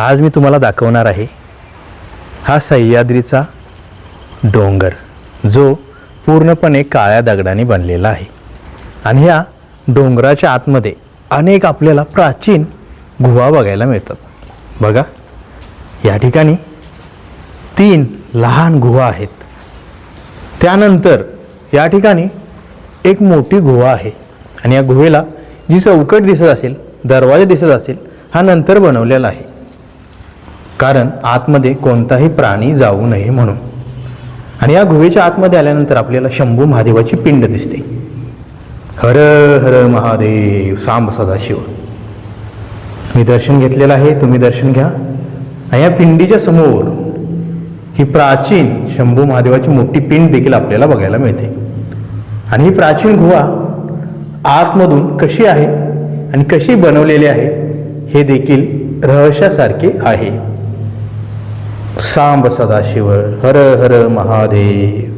आज मी तुम्हाला दाखवणार आहे हा सह्याद्रीचा डोंगर जो पूर्णपणे काळ्या दगडाने बनलेला आहे. आणि ह्या डोंगराच्या आतमध्ये अनेक आपल्याला प्राचीन गुहा बघायला मिळतात. बघा या ठिकाणी तीन लहान गुहा आहेत. त्यानंतर या ठिकाणी एक मोठी गुहा आहे. आणि या गुहेला जी चौकट दिसत असेल दरवाजा दिसत असेल हा नंतर बनवलेला आहे. कारण आतमध्ये कोणताही प्राणी जाऊ नये म्हणून. आणि या गुहेच्या आतमध्ये आल्यानंतर आपल्याला शंभू महादेवाची पिंड दिसते. हर हर महादेव सांब सदाशिव. मी दर्शन घेतलेलं आहे तुम्ही दर्शन घ्या. आणि या पिंडीच्या समोर ही प्राचीन शंभू महादेवाची मोठी पिंड देखील आपल्याला बघायला मिळते. आणि ही प्राचीन गुहा आतमधून कशी आहे आणि कशी बनवलेली आहे हे देखील रहस्यासारखे आहे. सांब सदाशिव हर हर महादेव।